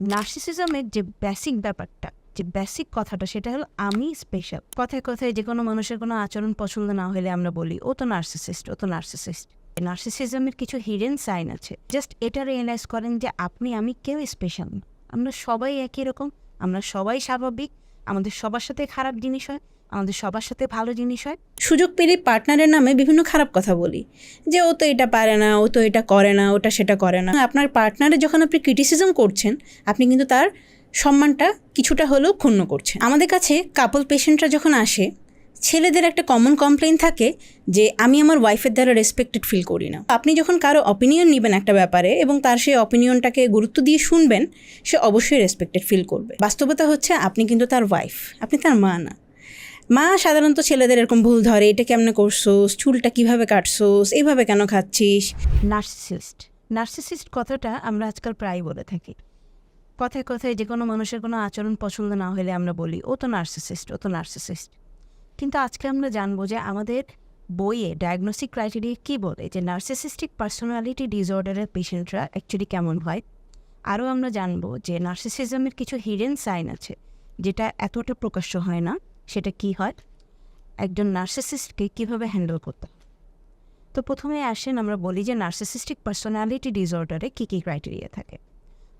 নার্সিসিজমের যে বেসিক ব্যাপারটা, যে বেসিক কথাটা, সেটা হলো আমি স্পেশাল কথায় কথায় যে কোনো মানুষের কোনো আচরণ পছন্দ না হলে আমরা বলি, ও তো নার্সিসিস্ট, ও তো নার্সিসিস্ট। নার্সিসিজমের কিছু হিডেন সাইন আছে। জাস্ট এটা রিয়েলাইজ করেন যে আপনি, আমি কেউ স্পেশাল আমরা সবাই একই রকম, আমরা সবাই স্বাভাবিক, আমাদের সবার সাথে খারাপ জিনিস হয় আমাদের সবার সাথে ভালো জিনিস হয়। সুযোগ পেলে পার্টনারের নামে বিভিন্ন খারাপ কথা বলি। যে ও তো এটা পারে না, ও তো এটা করে না, ওটা সেটা করে না। আপনার পার্টনারে যখন আপনি ক্রিটিসিজম করছেন, আপনি কিন্তু তার সম্মানটা কিছুটা হলেও ক্ষুণ্ণ করছেন। আমাদের কাছে কাপল পেশেন্টরা যখন আসে, ছেলেদের একটা কমন কমপ্লেন থাকে যে, আমি আমার ওয়াইফের দ্বারা রেসপেক্টেড ফিল করি না। আপনি যখন কারও অপিনিয়ন নেবেন একটা ব্যাপারে এবং তার সেই অপিনিয়নটাকে গুরুত্ব দিয়ে শুনবেন, সে অবশ্যই রেসপেক্টেড ফিল করবে। বাস্তবতা হচ্ছে আপনি কিন্তু তার ওয়াইফ আপনি তার মা না। মা সাধারণত ছেলেদের এরকম ভুল ধরে, এটা কেমনে করছোস? চুলটা কীভাবে কাটছোস? এভাবে কেন খাচ্ছিস? নার্সিসিস্ট। নার্সিসিস্ট কথাটা আমরা আজকাল প্রায় বলে থাকি। কথায় কথায় যে কোনো মানুষের কোনো আচরণ পছন্দ না হলে আমরা বলি, ও তো নার্সিসিস্ট, ও তো নার্সিসিস্ট। কিন্তু আজকে আমরা জানব যে আমাদের বইয়ে ডায়াগনস্টিক ক্রাইটেরিয়া কী বলে, যে নার্সিসিস্টিক পার্সোনালিটি ডিসঅর্ডারের পেশেন্টরা অ্যাকচুয়ালি কেমন হয়। আরও আমরা জানব যে নার্সিসিজমের কিছু হিডেন সাইন আছে, যেটা এতটা প্রকাশ্য হয় না। সেটা কি হয়? একজন নার্সিসিস্টকে কীভাবে হ্যান্ডেল করতে তো প্রথমে আসেন আমরা বলি যে নার্সিসিস্টিক পার্সোনালিটি ডিসঅর্ডারে কী কী ক্রাইটেরিয়া থাকে?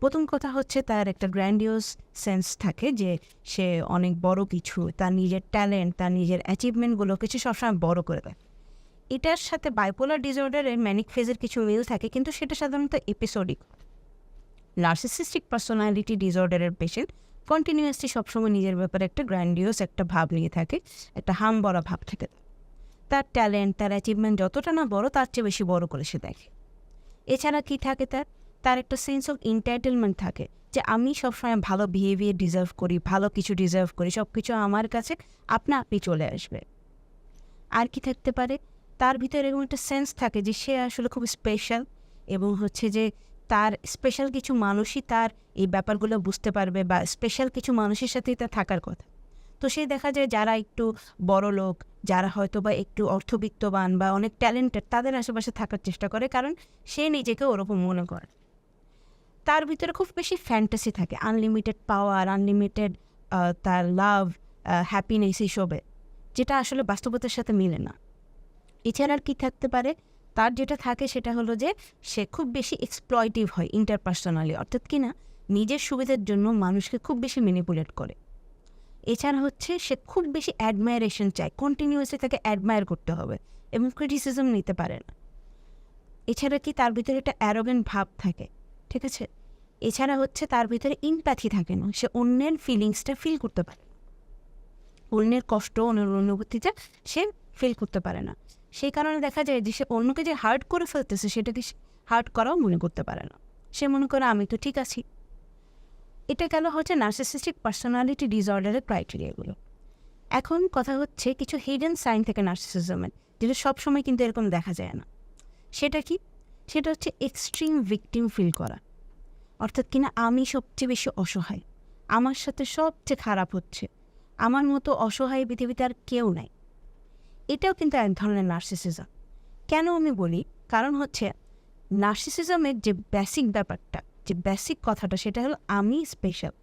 প্রথম কথা হচ্ছে তার একটা গ্র্যান্ডিওস সেন্স থাকে যে সে অনেক বড় কিছু, তার নিজের ট্যালেন্ট তার নিজের অ্যাচিভমেন্টগুলো কিছু সবসময় বড় করে দেয়। এটার সাথে বাইপোলার ডিসঅর্ডারের ম্যানিক ফেজের কিছু মিল থাকে কিন্তু সেটা সাধারণত এপিসোডিক নার্সিসিস্টিক পার্সোনালিটি ডিসঅর্ডারের পেশেন্ট কন্টিনিউয়াসলি সবসময় নিজের ব্যাপারে একটা গ্র্যান্ডিওস একটা ভাব নিয়ে থাকে, একটা হাম বড়া ভাব থাকে। তার ট্যালেন্ট তার অ্যাচিভমেন্ট যতটা না বড়, তার চেয়ে বেশি বড় করে সে দেখে। এছাড়া কি থাকে তার? তার একটা সেন্স অফ ইন্টাইটেলমেন্ট থাকে যে আমি সবসময় ভালো বিহেভিয়ার ডিজার্ভ করি, ভালো কিছু ডিজার্ভ করি সব কিছু আমার কাছে আপনা আপনি চলে আসবে। আর কি থাকতে পারে? তার ভিতরে এরকম একটা সেন্স থাকে যে সে আসলে খুব স্পেশাল এবং হচ্ছে যে তার স্পেশাল কিছু মানুষই তার এই ব্যাপারগুলো বুঝতে পারবে বা স্পেশাল কিছু মানুষের সাথেই তার থাকার কথা। তো সেই দেখা যায় যারা একটু বড় লোক, যারা হয়তো বা একটু অর্থবিত্তবান বা অনেক ট্যালেন্টেড তাদের আশেপাশে থাকার চেষ্টা করে কারণ সে নিজেকে ওরকম মনে করে। তার ভিতরে খুব বেশি ফ্যান্টাসি থাকে আনলিমিটেড পাওয়ার আনলিমিটেড তার লাভ হ্যাপিনেস হিসেবে যেটা আসলে বাস্তবতার সাথে মিলে না। এছাড়া আর কী থাকতে পারে? তার যেটা থাকে সেটা হলো যে সে খুব বেশি এক্সপ্লয়টিভ হয় ইন্টারপার্সোনালি অর্থাৎ কি না? নিজের সুবিধার জন্য মানুষকে খুব বেশি ম্যানিপুলেট করে। এছাড়া হচ্ছে সে খুব বেশি অ্যাডমায়ারেশন চায় কন্টিনিউয়াসলি তাকে অ্যাডমায়ার করতে হবে এবং ক্রিটিসিজম নিতে পারে না। এছাড়া কি তার ভিতরে একটা অ্যারোগেন্ট ভাব থাকে, ঠিক আছে? এছাড়া হচ্ছে তার ভিতরে ইনপ্যাথি থাকে না, সে অন্যের ফিলিংসটা ফিল করতে পারে। অন্যের কষ্ট, অন্যের অনুভূতিটা সে ফিল করতে পারে না। সেই কারণে দেখা যায় যে সে অন্যকে যে হার্ট করে ফেলতেছে সেটাকে হার্ট করাও মনে করতে পারে না। সে মনে করে, আমি তো ঠিক আছি। এটা গেল হচ্ছে নার্সিসিস্টিক পার্সোনালিটি ডিসঅর্ডারের ক্রাইটেরিয়াগুলো এখন কথা হচ্ছে কিছু হিডেন সাইন থেকে নার্সিসিজমের যেটা সবসময় কিন্তু এরকম দেখা যায় না। সেটা কি? সেটা হচ্ছে এক্সট্রিম ভিকটিম ফিল করা। অর্থাৎ কিনা আমি সবচেয়ে বেশি অসহায়, আমার সাথে সবচেয়ে খারাপ হচ্ছে, আমার মতো অসহায় পৃথিবীতে আর কেউ নাই। এটাও কিন্তু এক ধরনের নার্সিসিজম কেন আমি বলি? কারণ হচ্ছে নার্সিসিজমের যে বেসিক ব্যাপারটা, যে বেসিক কথাটা, সেটা হলো আমি স্পেশাল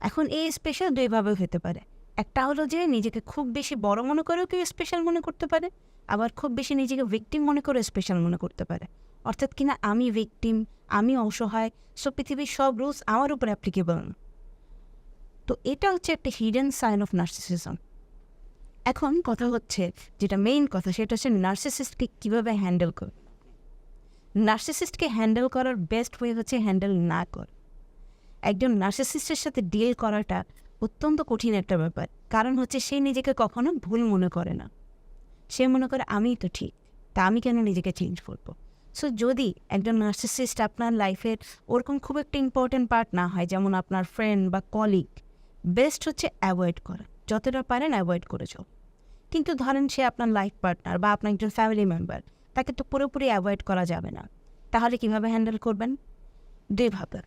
এখন এই স্পেশাল দুইভাবে হতে পারে। একটা হলো যে নিজেকে খুব বেশি বড় মনে করেও কেউ স্পেশাল মনে করতে পারে, আবার খুব বেশি নিজেকে ভিকটিম মনে করে স্পেশাল মনে করতে পারে। অর্থাৎ কিনা আমি ভিকটিম আমি অসহায় সব পৃথিবীর সব রুলস আমার উপর অ্যাপ্লিকেবল তো এটা হচ্ছে একটা হিডেন সাইন অফ নার্সিসিজম এখন কথা হচ্ছে, যেটা মেইন কথা সেটা হচ্ছে নার্সিসিস্টকে কীভাবে হ্যান্ডেল কর। নার্সিসিস্টকে হ্যান্ডেল করার বেস্ট ওয়ে হচ্ছে হ্যান্ডেল না কর। একজন নার্সিসিস্টের সাথে ডিল করাটা অত্যন্ত কঠিন একটা ব্যাপার। কারণ হচ্ছে সে নিজেকে কখনো ভুল মনে করে না। সে মনে করে আমিই তো ঠিক, তা আমি কেন নিজেকে চেঞ্জ করব? সো যদি একজন নার্সিসিস্ট আপনার লাইফের ওরকম খুব একটা ইম্পর্টেন্ট পার্ট না হয়, যেমন আপনার ফ্রেন্ড বা কলিগ বেস্ট হচ্ছে অ্যাভয়েড করা। যতটা পারেন অ্যাভয়েড করে চল কিন্তু ধরেন সে আপনার লাইফ পার্টনার বা আপনার একজন ফ্যামিলি মেম্বার তাকে তো পুরোপুরি অ্যাভয়েড করা যাবে না। তাহলে কীভাবে হ্যান্ডেল করবেন? দুইভাবে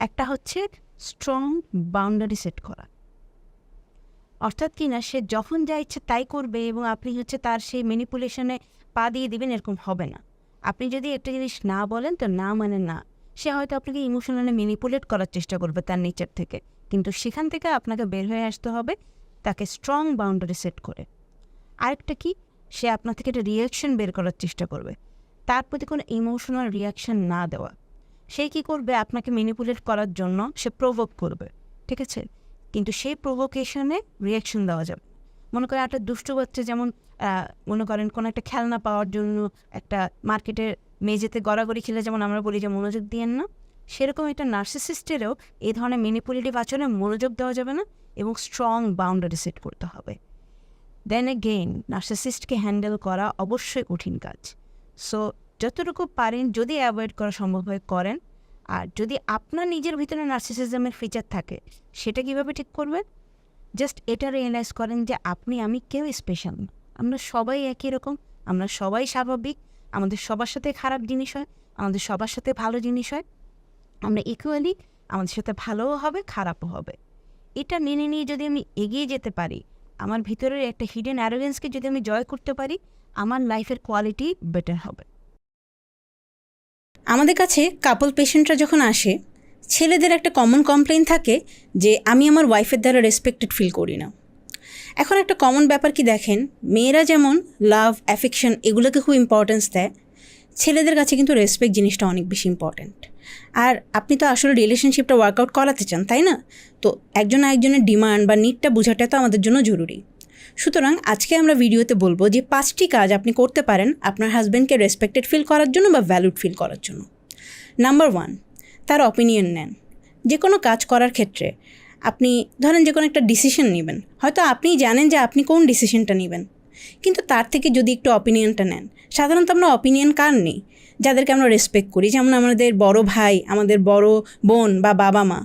একটা হচ্ছে স্ট্রং বাউন্ডারি সেট করা। অর্থাৎ কি না, সে যখন যা ইচ্ছে তাই করবে এবং আপনি হচ্ছে তার সেই ম্যানিপুলেশনে পা দিয়ে দিবেন এরকম হবে না। আপনি যদি একটা জিনিস না বলেন, তো না মানে না। সে হয়তো আপনাকে ইমোশনালি ম্যানিপুলেট করার চেষ্টা করবে তার নেচার থেকে। কিন্তু সেখান থেকে আপনাকে বের হয়ে আসতে হবে তাকে স্ট্রং বাউন্ডারি সেট করে। আরেকটা কি? সে আপনার থেকে একটা রিয়াকশন বের করার চেষ্টা করবে। তার প্রতি কোনো ইমোশনাল রিয়াকশন না দেওয়া। সে কি করবে? আপনাকে ম্যানিপুলেট করার জন্য সে প্রভোক করবে। ঠিক আছে? কিন্তু সেই প্রভোকেশনে রিয়াকশন দেওয়া যাবে। মনে করেন একটা দুষ্টু বাচ্চা যেমন মনে করেন কোনো একটা খেলনা পাওয়ার জন্য একটা মার্কেটের মেঝেতে গড়াগড়ি খেলে যেমন আমরা বলি যে মনোযোগ দিয়েন না, সেরকম একটা নার্সিসিস্টেরও এই ধরনের ম্যানিপুলেটিভ আচরণে মনোযোগ দেওয়া যাবে না। এবং স্ট্রং বাউন্ডারি সেট করতে হবে। দেন এগেইন নার্সিসিস্টকে হ্যান্ডেল করা অবশ্যই কঠিন কাজ। সো যতটুকু পারেন, যদি অ্যাভয়েড করা সম্ভব হয়, করেন। আর যদি আপনার নিজের ভিতরে নার্সিসিজমের ফিচার থাকে, সেটা কীভাবে ঠিক করবেন? জাস্ট এটা রিয়েলাইজ করেন যে আপনি, আমি কেউ স্পেশাল না। আমরা সবাই একই রকম। আমরা সবাই স্বাভাবিক। আমাদের সবার সাথে খারাপ জিনিস হয়। আমাদের সবার সাথে ভালো জিনিস হয়। আমরা ইকুয়ালি আমাদের সাথে ভালোও হবে, খারাপও হবে। এটা মেনে নিয়ে যদি আমি এগিয়ে যেতে পারি, আমার ভিতরের একটা হিডেন অ্যারোগেন্সকে যদি আমি জয় করতে পারি, আমার লাইফের কোয়ালিটি বেটার হবে। আমাদের কাছে কাপল পেশেন্টরা যখন আসে, ছেলেদের একটা কমন কমপ্লেন থাকে যে, আমি আমার ওয়াইফের দ্বারা রেসপেক্টেড ফিল করি না। এখন একটা কমন ব্যাপার কি দেখেন? মেয়েরা যেমন লাভ অ্যাফেকশন এগুলোকে খুব ইম্পর্টেন্স দেয় ছেলেদের কাছে কিন্তু রেসপেক্ট জিনিসটা অনেক বেশি ইম্পর্ট্যান্ট আর আপনি তো আসলে রিলেশনশিপটা ওয়ার্কআউট করাতে চান, তাই না? তো একজন আরেকজনের ডিমান্ড বা নিডটা বোঝাটা তো আমাদের জন্য জরুরি। সুতরাং আজকে আমরা ভিডিওতে বলব যে পাঁচটি কাজ আপনি করতে পারেন আপনার হাজব্যান্ডকে রেসপেক্টেড ফিল করার জন্য বা ভ্যালুড ফিল করার জন্য। নাম্বার ওয়ান তার অপিনিয়ন নেন। যে কোনো কাজ করার ক্ষেত্রে আপনি ধরেন যে কোনো একটা ডিসিশন নেবেন। হয়তো আপনি জানেন যে আপনি কোন ডিসিশনটা নেবেন। কিন্তু তার থেকে যদি একটু অপিনিয়নটা নেন সাধারণত আমরা অপিনিয়ন কার নেই? যাদেরকে আমরা রেসপেক্ট করি। যেমন আমাদের বড় ভাই, আমাদের বড় বোন বা বাবা মা।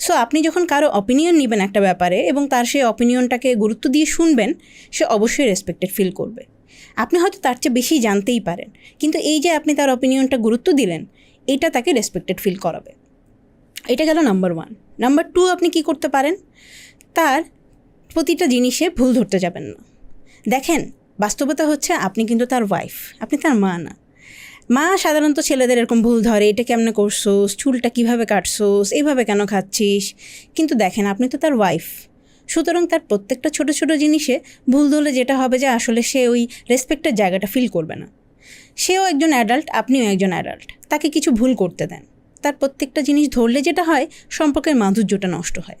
সো আপনি যখন কারও অপিনিয়ন নেবেন একটা ব্যাপারে এবং তার সেই অপিনিয়নটাকে গুরুত্ব দিয়ে শুনবেন, সে অবশ্যই রেসপেক্টেড ফিল করবে। আপনি হয়তো তার চেয়ে বেশি জানতেই পারেন, কিন্তু এই যে আপনি তার অপিনিয়নটা গুরুত্ব দিলেন, এটা তাকে রেসপেক্টেড ফিল করাবে। এটা গেল নাম্বার ওয়ান নাম্বার টু আপনি কি করতে পারেন? তার প্রতিটা জিনিসে ভুল ধরতে যাবেন না। দেখেন বাস্তবতা হচ্ছে আপনি কিন্তু তার ওয়াইফ আপনি তার মা না। মা সাধারণত ছেলেদের এরকম ভুল ধরে, এটা কেমনে করছোস? চুলটা কীভাবে কাটছোস? এইভাবে কেন খাচ্ছিস? কিন্তু দেখেন, আপনি তো তার ওয়াইফ সুতরাং তার প্রত্যেকটা ছোট ছোট জিনিসে ভুল ধরলে যেটা হবে যে আসলে সে ওই রেসপেক্টের জায়গাটা ফিল করবে না। সেও একজন অ্যাডাল্ট আপনিও একজন অ্যাডাল্ট তাকে কিছু ভুল করতে দেন। তার প্রত্যেকটা জিনিস ধরলে যেটা হয়, সম্পর্কের মাধুর্যটা নষ্ট হয়।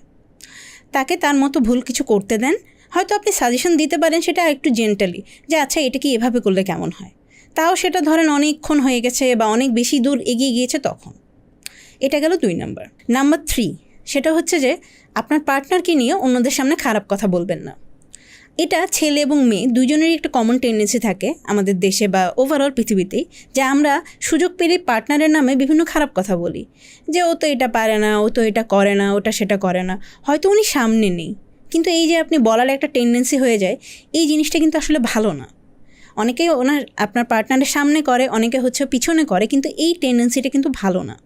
তাকে তার মতো ভুল কিছু করতে দেন হয়তো আপনি সাজেশন দিতে পারেন সেটা একটু জেন্টালি যে আচ্ছা এটা কি এভাবে করলে কেমন হয়? তাও সেটা ধরেন অনেকক্ষণ হয়ে গেছে বা অনেক বেশি দূর এগিয়ে গিয়েছে তখন। এটা গেল দুই নাম্বার। নাম্বার থ্রি সেটা হচ্ছে যে আপনার পার্টনারকে নিয়ে অন্যদের সামনে খারাপ কথা বলবেন না। এটা ছেলে এবং মেয়ে দুজনেরই একটা কমন টেন্ডেন্সি থাকে আমাদের দেশে বা ওভারঅল পৃথিবীতেই যে আমরা সুযোগ পেলে পার্টনারের নামে বিভিন্ন খারাপ কথা বলি। যে ও তো এটা পারে না, ও তো এটা করে না, ওটা সেটা করে না। হয়তো উনি সামনে নেই। কিন্তু এই যে আপনি বলার একটা টেন্ডেন্সি হয়ে যায়, এই জিনিসটা কিন্তু আসলে ভালো না। অনেকে ওনার, আপনার পার্টনারের সামনে করে, অনেকে হচ্ছে পিছনে করে, কিন্তু এই টেন্ডেন্সিটা কিন্তু ভালো না।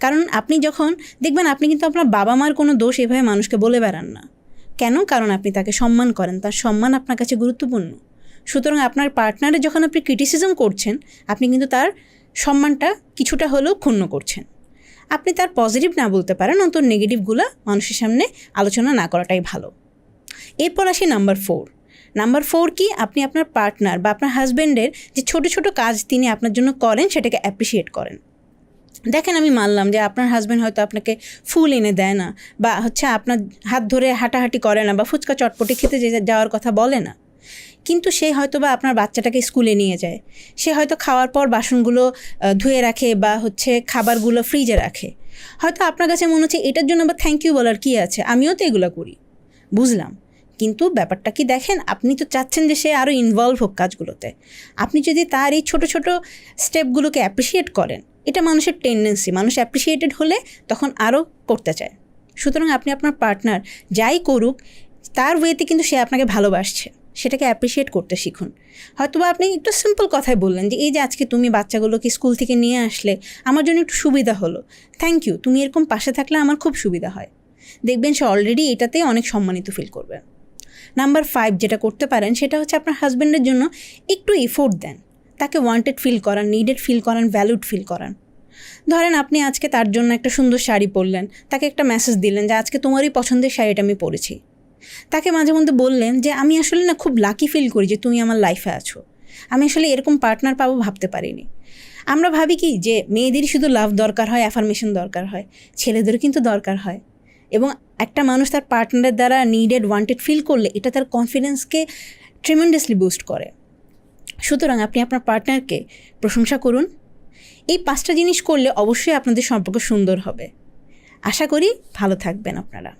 কারণ আপনি যখন, দেখবেন আপনি কিন্তু আপনার বাবা মার কোনো দোষ এভাবে মানুষকে বলে বেড়ান না। কেন? কারণ আপনি তাকে সম্মান করেন, তার সম্মান আপনার কাছে গুরুত্বপূর্ণ। সুতরাং আপনার পার্টনারে যখন আপনি ক্রিটিসিজম করছেন, আপনি কিন্তু তার সম্মানটা কিছুটা হলেও ক্ষুণ্ণ করছেন। আপনি তার পজিটিভ না বলতে পারেন, অন্তত নেগেটিভগুলো মানুষের সামনে আলোচনা না করাটাই ভালো। এরপর আসি নাম্বার ফোর। নাম্বার ফোর কি? আপনি আপনার পার্টনার বা আপনার হাজব্যান্ডের যে ছোট ছোট কাজ তিনি আপনার জন্য করেন, সেটাকে অ্যাপ্রিসিয়েট করেন। দেখেন আমি মানলাম যে আপনার হাজব্যান্ড হয়তো আপনাকে ফুল এনে দেয় না বা হচ্ছে আপনার হাত ধরে হাঁটাহাঁটি করে না বা ফুচকা চটপটি খেতে যাওয়ার কথা বলে না। কিন্তু সে হয়তো বা আপনার বাচ্চাটাকে স্কুলে নিয়ে যায়। সে হয়তো খাওয়ার পর বাসনগুলো ধুয়ে রাখে বা হচ্ছে খাবারগুলো ফ্রিজে রাখে। হয়তো আপনার কাছে মনে হচ্ছে, এটার জন্য বা থ্যাংক ইউ বলার কী আছে? আমিও তো এগুলো করি। বুঝলাম। কিন্তু ব্যাপারটা কি দেখেন, আপনি তো চাচ্ছেন যে সে আরও ইনভলভ হোক কাজগুলোতে। আপনি যদি তার এই ছোট ছোট স্টেপগুলোকে অ্যাপ্রিসিয়েট করেন, এটা মানুষের টেন্ডেন্সি মানুষ অ্যাপ্রিসিয়েটেড হলে তখন আরও করতে চায়। সুতরাং আপনি আপনার পার্টনার যাই করুক, তার ওয়েতে কিন্তু সে আপনাকে ভালোবাসছে, সেটাকে অ্যাপ্রিসিয়েট করতে শিখুন। হয়তোবা আপনি একটু সিম্পল কথায় বললেন যে, এই যে আজকে তুমি বাচ্চাগুলোকে স্কুল থেকে নিয়ে আসলে, আমার জন্য একটু সুবিধা হলো। থ্যাংক ইউ তুমি এরকম পাশে থাকলে আমার খুব সুবিধা হয়। দেখবেন সে অলরেডি এটাতে অনেক সম্মানিত ফিল করবে। নাম্বার ফাইভ যেটা করতে পারেন, সেটা হচ্ছে আপনার হাজব্যান্ডের জন্য একটু এফোর্ট দেন। তাকে ওয়ান্টেড ফিল করান নিডেড ফিল করান ভ্যালুড ফিল করান। ধরেন আপনি আজকে তার জন্য একটা সুন্দর শাড়ি পরলেন, তাকে একটা মেসেজ দিলেন যে, আজকে তোমারই পছন্দের শাড়িটা আমি পরেছি। তাকে মাঝে মধ্যে বললেন যে, আমি আসলে না খুব লাকি ফিল করি যে, তুমি আমার লাইফে আছো। আমি আসলে এরকম পার্টনার পাবো ভাবতে পারিনি। আমরা ভাবি কি যে, মেয়েদেরই শুধু লাভ দরকার হয় অ্যাফার্মেশন দরকার হয়, ছেলেদেরও কিন্তু দরকার হয়। এবং একটা মানুষ তার পার্টনারের দ্বারা নিডেড ওয়ান্টেড ফিল করলে এটা তার কনফিডেন্সকে ট্রিমেন্ডাসলি বুস্ট করে। সুতরাং আপনি আপনার পার্টনারকে প্রশংসা করুন। এই পাঁচটা জিনিস করলে অবশ্যই আপনাদের সম্পর্ক সুন্দর হবে। আশা করি ভালো থাকবেন আপনারা।